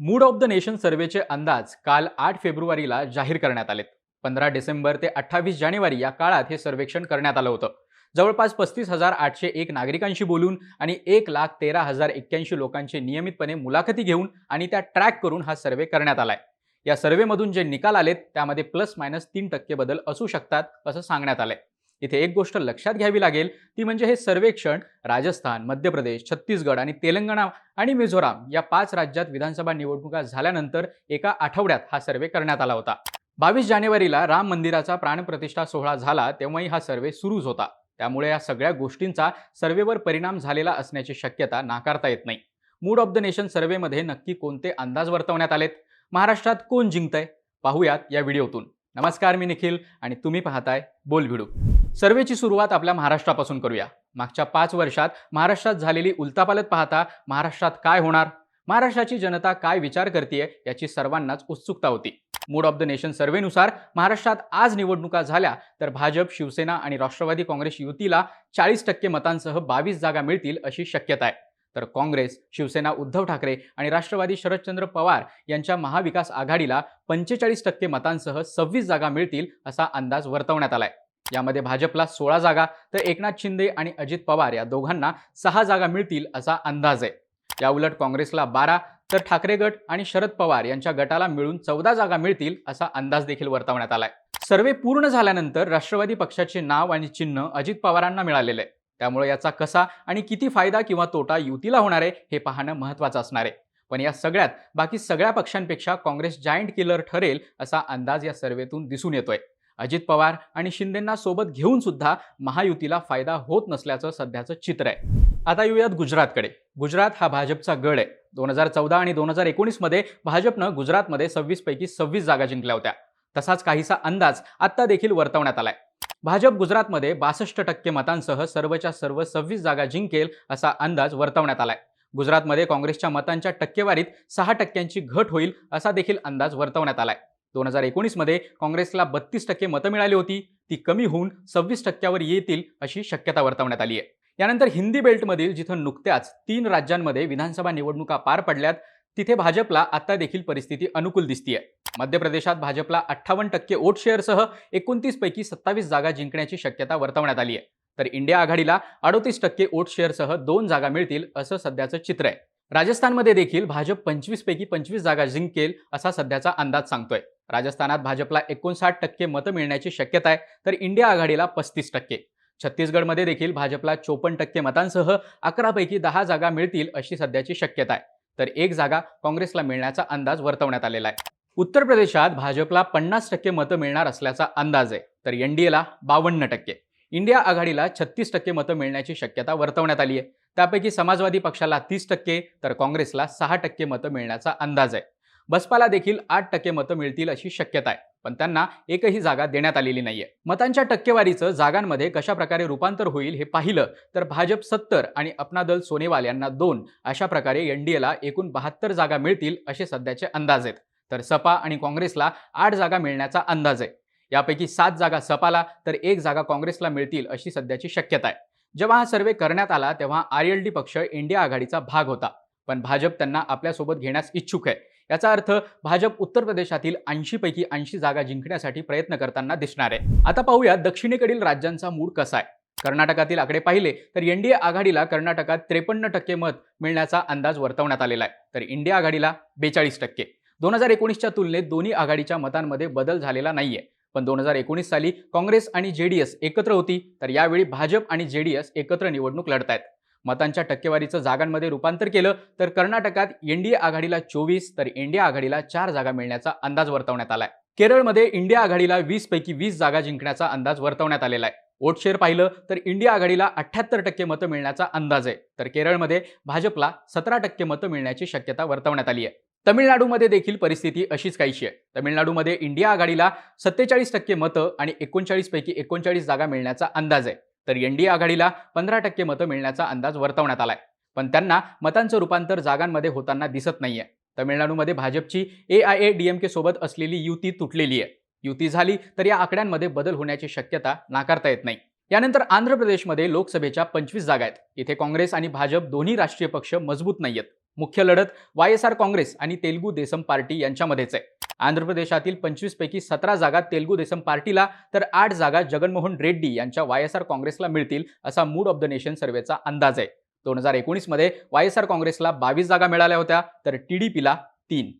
Mood of the nation सर्व्हेचे अंदाज काल आठ फेब्रुवारीला जाहीर करण्यात आलेत. पंधरा डिसेंबर ते अठ्ठावीस जानेवारी या काळात हे सर्वेक्षण करण्यात आलं होतं. जवळपास पस्तीस हजार आठशे एक नागरिकांशी बोलून आणि एक लाख तेरा हजार एक्क्याऐंशी लोकांची नियमितपणे मुलाखती घेऊन आणि त्या ट्रॅक करून हा सर्वे करण्यात आलाय. या सर्वेमधून जे निकाल आलेत त्यामध्ये प्लस मायनस तीन टक्के बदल असू शकतात असं सांगण्यात आलंय. इथे एक गोष्ट लक्षात घ्यावी लागेल ती म्हणजे हे सर्वेक्षण राजस्थान मध्य प्रदेश छत्तीसगड आणि तेलंगणा आणि मिझोराम या पाच राज्यात विधानसभा निवडणुका झाल्यानंतर एका आठवड्यात हा सर्वे करण्यात आला होता. बावीस जानेवारीला राम मंदिराचा प्राणप्रतिष्ठा सोहळा झाला तेव्हाही हा सर्वे सुरूच होता. त्यामुळे या सगळ्या गोष्टींचा सर्वेवर परिणाम झालेला असण्याची शक्यता नाकारता येत नाही. मूड ऑफ द नेशन सर्वेमध्ये नक्की कोणते अंदाज वर्तवण्यात आलेत? महाराष्ट्रात कोण जिंकतंय? पाहूयात या व्हिडिओतून. नमस्कार मी निखिल आणि तुम्ही पाहताय बोल व्हिडिओ सर्वेची सुरुवात आपल्या महाराष्ट्रापासून करूया. मागच्या पाच वर्षात महाराष्ट्रात झालेली उलतापालत पाहता महाराष्ट्रात काय होणार? महाराष्ट्राची जनता काय विचार करते याची सर्वांनाच उत्सुकता होती. मूड ऑफ द नेशन सर्वेनुसार महाराष्ट्रात आज निवडणुका झाल्या तर भाजप शिवसेना आणि राष्ट्रवादी काँग्रेस युतीला चाळीस टक्के मतांसह बावीस जागा मिळतील अशी शक्यता आहे. तर काँग्रेस शिवसेना उद्धव ठाकरे आणि राष्ट्रवादी शरदचंद्र पवार यांच्या महाविकास आघाडीला पंचेचाळीस टक्के मतांसह सव्वीस जागा मिळतील असा अंदाज वर्तवण्यात आलाय. यामध्ये भाजपला सोळा जागा तर एकनाथ शिंदे आणि अजित पवार या दोघांना सहा जागा मिळतील असा अंदाज आहे. याउलट काँग्रेसला बारा तर ठाकरे गट आणि शरद पवार यांच्या गटाला मिळून चौदा जागा मिळतील असा अंदाज देखील वर्तवण्यात आलाय. सर्वे पूर्ण झाल्यानंतर राष्ट्रवादी पक्षाचे नाव आणि चिन्ह अजित पवारांना मिळालेलं आहे. त्यामुळे याचा कसा आणि किती फायदा किंवा तोटा युतीला होणार आहे हे पाहणं महत्त्वाचं असणार आहे. पण या सगळ्यात बाकी सगळ्या पक्षांपेक्षा काँग्रेस जायंट किलर ठरेल असा अंदाज या सर्वेतून दिसून येतोय. अजित पवार आणि शिंदेंना सोबत घेऊन सुद्धा महायुतीला फायदा होत नसल्याचं सध्याचं चित्र आहे. आता येऊयात गुजरातकडे. गुजरात हा भाजपचा गड आहे. दोन हजार चौदा आणि दोन हजार एकोणीसमध्ये भाजपनं गुजरातमध्ये सव्वीस पैकी सव्वीस जागा जिंकल्या होत्या. तसाच काहीसा अंदाज आत्ता देखील वर्तवण्यात आलाय. भाजप गुजरातमध्ये बासष्ट टक्के मतांसह सर्वच्या सर्व सव्वीस जागा जिंकेल असा अंदाज वर्तवण्यात आलाय. गुजरातमध्ये काँग्रेसच्या मतांच्या टक्केवारीत सहा टक्क्यांची घट होईल असा देखील अंदाज वर्तवण्यात आलाय. दोन हजार एकोणीसमध्ये काँग्रेसला बत्तीस टक्के मतं मिळाली होती. ती कमी होऊन सव्वीस टक्क्यावर येतील अशी शक्यता वर्तवण्यात आली आहे. यानंतर हिंदी बेल्टमधील जिथं नुकत्याच तीन राज्यांमध्ये विधानसभा निवडणुका पार पडल्यात तिथे भाजपला आता देखील परिस्थिती अनुकूल दिसतीये. मध्य प्रदेशात भाजपला अठ्ठावन्न टक्के वोट शेअरसह एकोणतीस पैकी सत्तावीस जागा जिंकण्याची शक्यता वर्तवण्यात आली आहे. तर इंडिया आघाडीला अडोतीस टक्के वोट शेअरसह दोन जागा मिळतील असं सध्याचं चित्र आहे. राजस्थानमध्ये देखील भाजप पंचवीस पैकी पंचवीस जागा जिंकेल असा सध्याचा अंदाज सांगतोय. राजस्थानात भाजपला एकोणसाठ टक्के मतं मिळण्याची शक्यता आहे तर इंडिया आघाडीला पस्तीस टक्के. छत्तीसगडमध्ये देखील भाजपला चोपन्न टक्के मतांसह अकरापैकी दहा जागा मिळतील अशी सध्याची शक्यता आहे. तर एक जागा काँग्रेसला मिळण्याचा अंदाज वर्तवण्यात आलेला आहे. उत्तर प्रदेशात भाजपला पन्नास टक्के मतं मिळणार असल्याचा अंदाज आहे तर एनडीएला बावन्न टक्के. इंडिया आघाडीला छत्तीस टक्के मतं मिळण्याची शक्यता वर्तवण्यात आली आहे. त्यापैकी समाजवादी पक्षाला तीस टक्के तर काँग्रेसला सहा टक्के मतं मिळण्याचा अंदाज आहे. बसपाला देखील आठ टक्के मतं मिळतील अशी शक्यता आहे. पण त्यांना एकही जागा देण्यात आलेली नाहीये. मतांच्या टक्केवारीचं जागांमध्ये कशा प्रकारे रूपांतर होईल हे पाहिलं तर भाजप सत्तर आणि अपना दल सोनेवाल यांना दोन अशा प्रकारे एनडीएला एकूण बहात्तर जागा मिळतील असे सध्याचे अंदाज आहेत. तर सपा आणि काँग्रेसला आठ जागा मिळण्याचा अंदाज आहे. यापैकी सात जागा सपाला तर एक जागा काँग्रेसला मिळतील अशी सध्याची शक्यता आहे. जेव्हा हा सर्वे करण्यात आला तेव्हा आर एल डी पक्ष इंडिया आघाडीचा भाग होता. पण भाजप त्यांना आपल्यासोबत घेण्यास इच्छुक आहे. याचा अर्थ भाजप उत्तर प्रदेशातील ऐंशी पैकी ऐंशी जागा जिंकण्यासाठी प्रयत्न करताना दिसणार आहे. आता पाहूया दक्षिणेकडील राज्यांचा मूड कसा आहे. कर्नाटकातील आकडे पाहिले तर एनडीए आघाडीला कर्नाटकात त्रेपन्न टक्के मत मिळण्याचा अंदाज वर्तवण्यात आलेला आहे. तर इंडिया आघाडीला बेचाळीस टक्के. दोन हजार एकोणीसच्या तुलनेत दोन्ही आघाडीच्या मतांमध्ये बदल झालेला नाहीये. पण दोन हजार एकोणीस साली काँग्रेस आणि जेडीएस एकत्र होती तर यावेळी भाजप आणि जेडीएस एकत्र निवडणूक लढत आहेत मतांच्या टक्केवारीचं जागांमध्ये रूपांतर केलं तर कर्नाटकात एनडीए आघाडीला चोवीस तर इंडिया आघाडीला चार जागा मिळण्याचा अंदाज वर्तवण्यात आलाय. केरळमध्ये इंडिया आघाडीला वीस पैकी वीस जागा जिंकण्याचा अंदाज वर्तवण्यात आलेला आहे. वोट शेअर पाहिलं तर इंडिया आघाडीला अठ्ठ्याहत्तर टक्के मतं मिळण्याचा अंदाज आहे. तर केरळमध्ये भाजपला सतरा टक्के मतं मिळण्याची शक्यता वर्तवण्यात आली आहे. तमिळनाडूमध्ये देखील परिस्थिती अशीच काहीशी आहे. तमिळनाडूमध्ये इंडिया आघाडीला सत्तेचाळीस टक्के मतं आणि एकोणचाळीस पैकी एकोणचाळीस जागा मिळण्याचा अंदाज आहे. तर एनडीए आघाडीला पंधरा टक्के मतं मिळण्याचा अंदाज वर्तवण्यात आलाय. पण त्यांना मतांचं रूपांतर जागांमध्ये होताना दिसत नाहीये. तमिळनाडूमध्ये भाजपची ए आय ए डीएमके सोबत असलेली युती तुटलेली आहे. युती झाली तर या आकड्यांमध्ये बदल होण्याची शक्यता नाकारता येत नाही. यानंतर आंध्र प्रदेशमध्ये लोकसभेच्या पंचवीस जागा आहेत. इथे काँग्रेस आणि भाजप दोन्ही राष्ट्रीय पक्ष मजबूत नाहीयेत. मुख्य लढत वाय एस आर काँग्रेस आणि तेलगू देसम पार्टी यांच्यामध्येच आहे. आंध्र प्रदेशातील पंचवीस पैकी सतरा जागा तेलगू देसम पार्टीला तर आठ जागा जगनमोहन रेड्डी यांच्या वाय एस आर काँग्रेसला मिळतील असा मूड ऑफ द नेशन सर्वेचा अंदाज आहे. दोन हजार एकोणीसमध्ये वाय एस आर काँग्रेसला बावीस जागा मिळाल्या होत्या तर टी डी पीला तीन.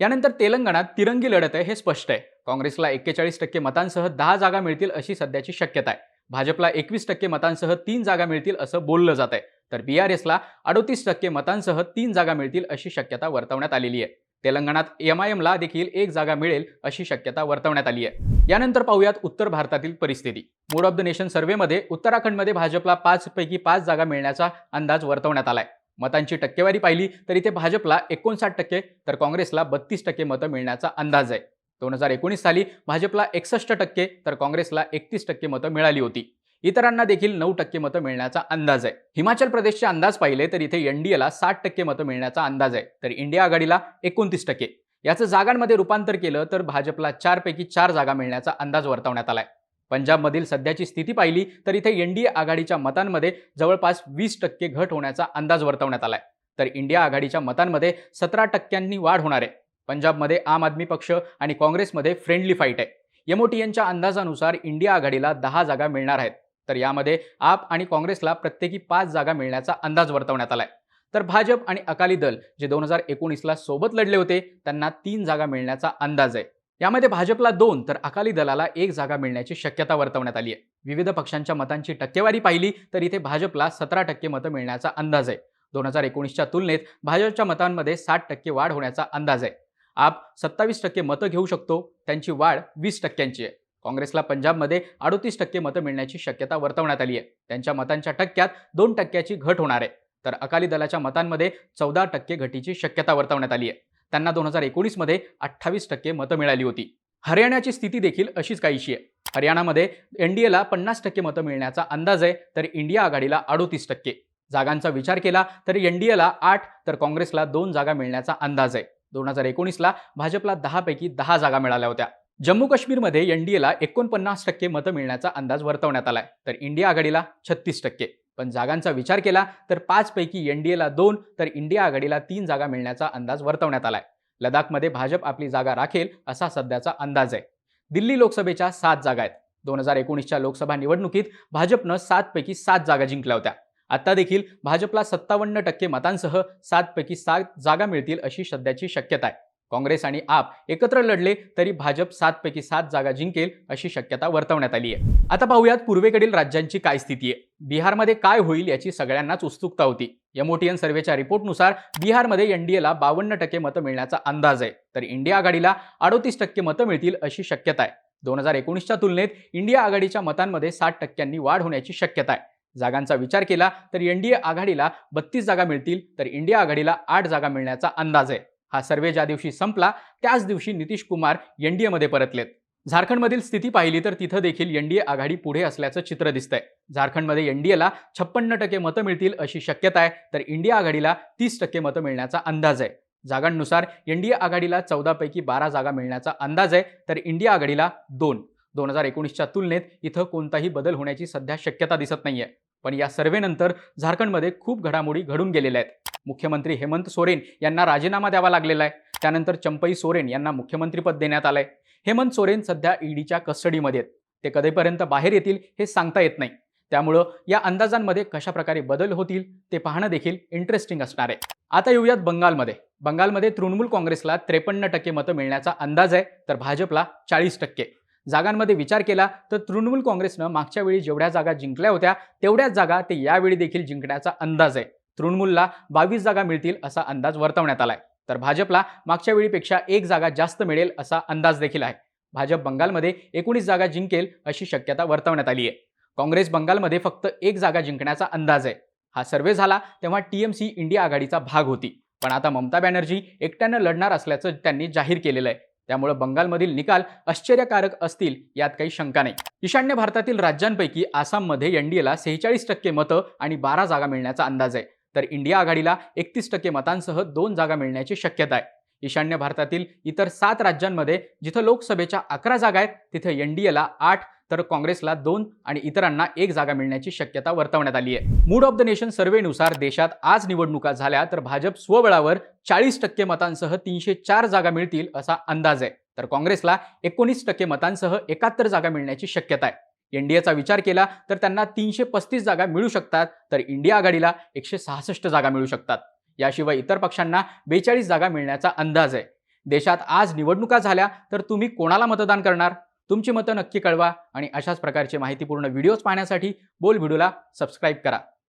यानंतर तेलंगणात तिरंगी लढत आहे हे स्पष्ट आहे. काँग्रेसला एक्केचाळीस टक्के मतांसह दहा जागा मिळतील अशी सध्याची शक्यता आहे. भाजपला एकवीस टक्के मतांसह तीन जागा मिळतील असं बोललं जात आहे. तर बी आर एसला अडोतीस टक्के मतांसह तीन जागा मिळतील अशी शक्यता वर्तवण्यात आलेली आहे. तेलंगणात एम आय एमला देखील एक जागा मिळेल अशी शक्यता वर्तवण्यात आली आहे. यानंतर पाहूयात उत्तर भारतातील परिस्थिती. मूड ऑफ द नेशन सर्व्हेमध्ये उत्तराखंडमध्ये भाजपला पाच पैकी पाच जागा मिळण्याचा अंदाज वर्तवण्यात आलाय. मतांची टक्केवारी पाहिली तर इथे भाजपला एकोणसाठ टक्के तर काँग्रेसला बत्तीस टक्के मतं मिळण्याचा अंदाज आहे. दोन हजार एकोणीस साली भाजपला एकसष्ट टक्के तर काँग्रेसला एकतीस टक्के मतं मिळाली होती. इतरांना देखील नऊ टक्के मतं मिळण्याचा अंदाज आहे. हिमाचल प्रदेशचे अंदाज पाहिले तर इथे एनडीएला साठ टक्के मतं मिळण्याचा अंदाज आहे. तर इंडिया आघाडीला एकोणतीस टक्के. याचं जागांमध्ये रूपांतर केलं तर भाजपला चारपैकी चार जागा मिळण्याचा अंदाज वर्तवण्यात आलाय. पंजाबमधील सध्याची स्थिती पाहिली तर इथे एनडीए आघाडीच्या मतांमध्ये जवळपास वीस टक्के घट होण्याचा अंदाज वर्तवण्यात आलाय. तर इंडिया आघाडीच्या मतांमध्ये सतरा टक्क्यांनी वाढ होणार आहे. पंजाबमध्ये आम आदमी पक्ष आणि काँग्रेसमध्ये फ्रेंडली फाईट आहे. एमओटीएनच्या अंदाजानुसार इंडिया आघाडीला दहा जागा मिळणार आहेत. तर यामध्ये आप आणि काँग्रेसला प्रत्येकी पाच जागा मिळण्याचा अंदाज वर्तवण्यात आलाय. तर भाजप आणि अकाली दल जे दोन हजार एकोणीसला सोबत लढले होते त्यांना तीन जागा मिळण्याचा अंदाज आहे. यामध्ये भाजपला दोन तर अकाली दलाला एक जागा मिळण्याची शक्यता वर्तवण्यात आली आहे. विविध पक्षांच्या मतांची टक्केवारी पाहिली तर इथे भाजपला सतरा टक्के मतं मिळण्याचा अंदाज आहे. दोन हजार एकोणीसच्या तुलनेत भाजपच्या मतांमध्ये साठ टक्के वाढ होण्याचा अंदाज आहे. आप सत्तावीस टक्के मतं घेऊ शकतो त्यांची वाढ वीस टक्क्यांची आहे. काँग्रेसला पंजाबमध्ये अडोतीस टक्के मतं मिळण्याची शक्यता वर्तवण्यात आली आहे. त्यांच्या मतांच्या टक्क्यात दोन टक्क्याची घट होणार आहे. तर अकाली दलाच्या मतांमध्ये चौदा टक्के घटीची शक्यता वर्तवण्यात आली आहे. त्यांना दोन हजार एकोणीसमध्ये अठ्ठावीस टक्के मतं मिळाली होती. हरियाणाची स्थिती देखील अशीच काहीशी आहे. हरियाणामध्ये एनडीएला पन्नास टक्के मतं मिळण्याचा अंदाज आहे तर इंडिया आघाडीला अडोतीस टक्के. जागांचा विचार केला तर एनडीएला आठ तर काँग्रेसला दोन जागा मिळण्याचा अंदाज आहे. दोन हजार एकोणीसला भाजपला दहापैकी दहा जागा मिळाल्या होत्या. जम्मू काश्मीरमध्ये एनडीएला एकोणपन्नास टक्के मतं मिळण्याचा अंदाज वर्तवण्यात आलाय. तर इंडिया आघाडीला छत्तीस टक्के. पण जागांचा विचार केला तर पाचपैकी एनडीएला दोन तर इंडिया आघाडीला तीन जागा मिळण्याचा अंदाज वर्तवण्यात आलाय. लडाखमध्ये भाजप आपली जागा राखेल असा सध्याचा अंदाज आहे. दिल्ली लोकसभेच्या सात जागा आहेत. दोन हजार एकोणीसच्या लोकसभा निवडणुकीत भाजपनं सातपैकी सात जागा जिंकल्या होत्या. आता देखील भाजपला सत्तावन्न टक्के मतांसह सातपैकी सात जागा मिळतील अशी सध्याची शक्यता आहे. काँग्रेस आणि आप एकत्र लढले तरी भाजप सातपैकी सात जागा जिंकेल अशी शक्यता वर्तवण्यात आली आहे. आता पाहूयात पूर्वेकडील राज्यांची काय स्थिती आहे. बिहारमध्ये काय होईल याची सगळ्यांनाच उत्सुकता होती. एमओटीएन सर्वेच्या रिपोर्टनुसार बिहारमध्ये एनडीएला बावन्न टक्के मतं मिळण्याचा अंदाज आहे. तर इंडिया आघाडीला अडोतीस टक्के मतं मिळतील अशी शक्यता आहे. दोन हजार एकोणीसच्या तुलनेत इंडिया आघाडीच्या मतांमध्ये साठ टक्क्यांनी वाढ होण्याची शक्यता आहे. जागांचा विचार केला तर एनडीए आघाडीला बत्तीस जागा मिळतील तर इंडिया आघाडीला आठ जागा मिळण्याचा अंदाज आहे. हा सर्वे ज्या दिवशी संपला त्याच दिवशी नितीश कुमार एनडीएमध्ये परतलेत. झारखंडमधील स्थिती पाहिली तर तिथं देखील एनडीए आघाडी पुढे असल्याचं चित्र दिसतंय. झारखंडमध्ये एनडीएला छप्पन्न टक्के मतं मिळतील अशी शक्यता आहे तर इंडिया आघाडीला तीस टक्के मतं मिळण्याचा अंदाज आहे. जागांनुसार एनडीए आघाडीला चौदापैकी बारा जागा मिळण्याचा अंदाज आहे तर इंडिया आघाडीला दोन. दोन हजार एकोणीसच्या तुलनेत इथं कोणताही बदल होण्याची सध्या शक्यता दिसत नाहीये. पण या सर्व्हेनंतर झारखंडमध्ये खूप घडामोडी घडून गेलेल्या आहेत. मुख्यमंत्री हेमंत सोरेन यांना राजीनामा द्यावा लागलेला आहे. त्यानंतर चंपई सोरेन यांना मुख्यमंत्रीपद देण्यात आलंय. हेमंत सोरेन सध्या ईडीच्या कस्टडीमध्ये आहेत. ते कधीपर्यंत बाहेर येतील हे सांगता येत नाही. त्यामुळं या अंदाजांमध्ये कशा प्रकारे बदल होतील ते पाहणं देखील इंटरेस्टिंग असणार आहे. आता येऊयात बंगालमध्ये. बंगालमध्ये तृणमूल काँग्रेसला त्रेपन्न टक्के मतं मिळण्याचा अंदाज आहे तर भाजपला चाळीस टक्के. जागांमध्ये विचार केला तर तृणमूल काँग्रेसनं मागच्या वेळी जेवढ्या जागा जिंकल्या होत्या तेवढ्याच जागा ते यावेळी देखील जिंकण्याचा अंदाज आहे. तृणमूलला बावीस जागा मिळतील असा अंदाज वर्तवण्यात आलाय. तर भाजपला मागच्या वेळीपेक्षा एक जागा जास्त मिळेल असा अंदाज देखील आहे. भाजप बंगालमध्ये एकोणीस जागा जिंकेल अशी शक्यता वर्तवण्यात आली आहे काँग्रेस बंगालमध्ये फक्त एक जागा जिंकण्याचा अंदाज आहे. हा सर्वे झाला तेव्हा टीएमसी इंडिया आघाडीचा भाग होती. पण आता ममता बॅनर्जी एकट्यानं लढणार असल्याचं त्यांनी जाहीर केलेलं आहे. त्यामुळे बंगालमधील निकाल आश्चर्यकारक असतील यात काही शंका नाही. ईशान्य भारतातील राज्यांपैकी आसाममध्ये एनडीएला सेहेचाळीस टक्के मतं आणि बारा जागा मिळण्याचा अंदाज आहे. तर इंडिया आघाडीला एकतीस टक्के मतांसह दोन जागा मिळण्याची शक्यता आहे. ईशान्य भारतातील इतर सात राज्यांमध्ये जिथं लोकसभेच्या अकरा जागा आहेत तिथं एनडीएला आठ तर काँग्रेसला दोन आणि इतरांना एक जागा मिळण्याची शक्यता वर्तवण्यात आली आहे. मूड ऑफ द नेशन सर्व्हेनुसार देशात आज निवडणुका झाल्या तर भाजप स्वबळावर चाळीस टक्के मतांसह तीनशे चार जागा मिळतील असा अंदाज आहे. तर काँग्रेसला एकोणीस टक्के मतांसह एकाहत्तर जागा मिळण्याची शक्यता आहे. एनडीएचा विचार केला तर त्यांना तीनशे पस्तीस जागा मिळू शकतात. तर इंडिया आघाडीला एकशे सहासष्ट जागा मिळू शकतात. याशिवाय इतर पक्षांना बेचाळीस जागा मिळण्याचा अंदाज आहे. देशात आज निवडणुका झाल्या तर तुम्ही कोणाला मतदान करणार? तुमची मतं नक्की कळवा आणि अशाच प्रकारचे माहितीपूर्ण व्हिडिओज पाहण्यासाठी बोल व्हिडिओला सबस्क्राईब करा.